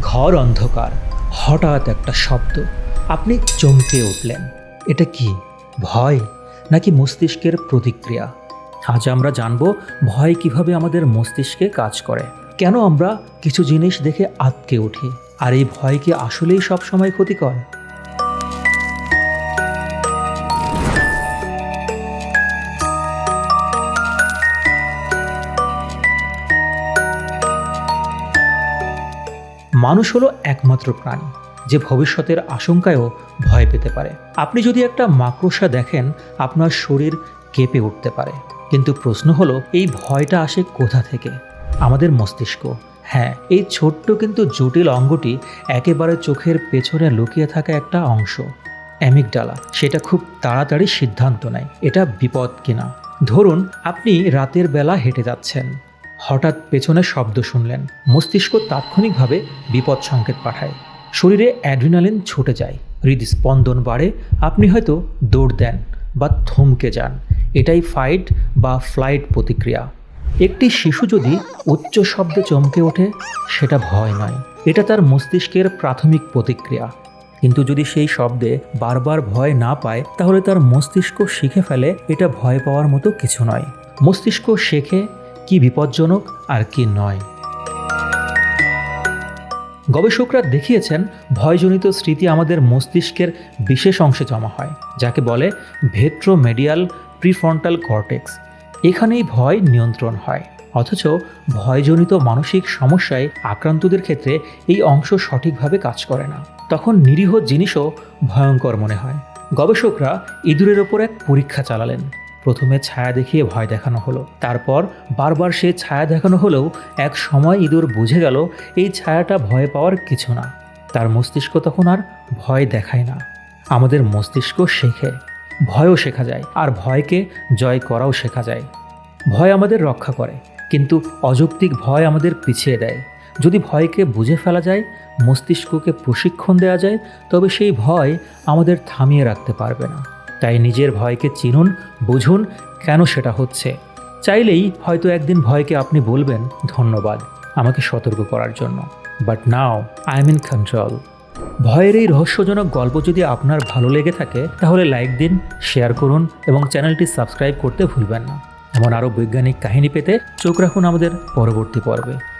ঘর অন্ধকার, হঠাৎ একটা শব্দ। আপনি চমকে উঠলেন। এটা কি, ভয়, নাকি মস্তিষ্কের প্রতিক্রিয়া? আজ আমরা জানব ভয় কীভাবে আমাদের মস্তিষ্কে কাজ করে। কেন আমরা কিছু জিনিস দেখে আটকে উঠি, আর এই ভয় কি আসলেই সবসময় ক্ষতিকর? মানুষ হলো একমাত্র প্রাণী, যে ভবিষ্যতের আশঙ্কায়ও ভয় পেতে পারে। আপনি যদি একটা মাকড়সা দেখেন, আপনার শরীর কেঁপে উঠতে পারে। কিন্তু প্রশ্ন হলো, এই ভয়টা আসে কোথা থেকে? আমাদের মস্তিষ্ক। হ্যাঁ এই ছোট্ট কিন্তু জটিল অঙ্গটি একেবারে চোখের পেছনে লুকিয়ে থাকা একটা অংশ অ্যামিকডালা সেটা খুব তাড়াতাড়ি সিদ্ধান্ত নেয়। এটা বিপদ কিনা? ধরুন, আপনি রাতের বেলা হেঁটে যাচ্ছেন। হঠাৎ পেছনে শব্দ শুনলেন। মস্তিষ্ক তাৎক্ষণিকভাবে বিপদ সংকেত পাঠায়। শরীরে অ্যাড্রিনালিন ছুটে যায়। হৃদস্পন্দন বাড়ে। আপনি হয়তো দৌড় দেন বা থমকে যান। এটাই ফাইট বা ফ্লাইট প্রতিক্রিয়া। একটি শিশু যদি উচ্চ শব্দে চমকে ওঠে, সেটা ভয় নয়। এটা তার মস্তিষ্কের প্রাথমিক প্রতিক্রিয়া। কিন্তু যদি সেই শব্দে বারবার ভয় না পায়, তাহলে তার মস্তিষ্ক শিখে ফেলে, এটা ভয় পাওয়ার মতো কিছু নয়। মস্তিষ্ক শেখে কি বিপজ্জনক আর কি নয়। গবেষকরা দেখিয়েছেন, ভয়জনিত স্মৃতি আমাদের মস্তিষ্কের বিশেষ অংশে জমা হয়, যাকে বলে ভেট্রোমেডিয়াল প্রিফ্রন্টাল কর্টেক্স। এখানেই ভয় নিয়ন্ত্রণ হয়, অথচ ভয়জনিত মানসিক সমস্যায় আক্রান্তদের ক্ষেত্রে এই অংশ সঠিকভাবে কাজ করে না। তখন নিরীহ জিনিসও ভয়ঙ্কর মনে হয়। গবেষকরা ইঁদুরের ওপর এক পরীক্ষা চালালেন। প্রথমে ছায়া দেখিয়ে ভয় দেখানো হলো। তারপর বারবার সে ছায়া দেখানো হলেও এক সময় ইঁদুর বুঝে গেল, এই ছায়াটা ভয় পাওয়ার কিছু না। তার মস্তিষ্ক তখন আর ভয় দেখায় না। আমাদের মস্তিষ্ক শেখে। ভয়ও শেখা যায়, আর ভয়কে জয় করাও শেখা যায়। ভয় আমাদের রক্ষা করে, কিন্তু অযৌক্তিক ভয় আমাদের পিছিয়ে দেয়। যদি ভয়কে বুঝে ফেলা যায়, মস্তিষ্ককে প্রশিক্ষণ দেওয়া যায়, তবে সেই ভয় আমাদের থামিয়ে রাখতে পারবে না। তাই নিজের ভয়কে চিনুন, বুঝুন কেন সেটা হচ্ছে। চাইলেই হয়তো একদিন ভয়কে আপনি বলবেন, ধন্যবাদ, আমাকে সতর্ক করার জন্য। But now I am in control ভয়ের এই রহস্যজনক গল্প যদি আপনার ভালো লেগে থাকে, তাহলে লাইক দিন শেয়ার করুন এবং চ্যানেলটি সাবস্ক্রাইব করতে ভুলবেন না। এমন আরও বৈজ্ঞানিক কাহিনী পেতে চোখ রাখুন আমাদের পরবর্তী পর্বে।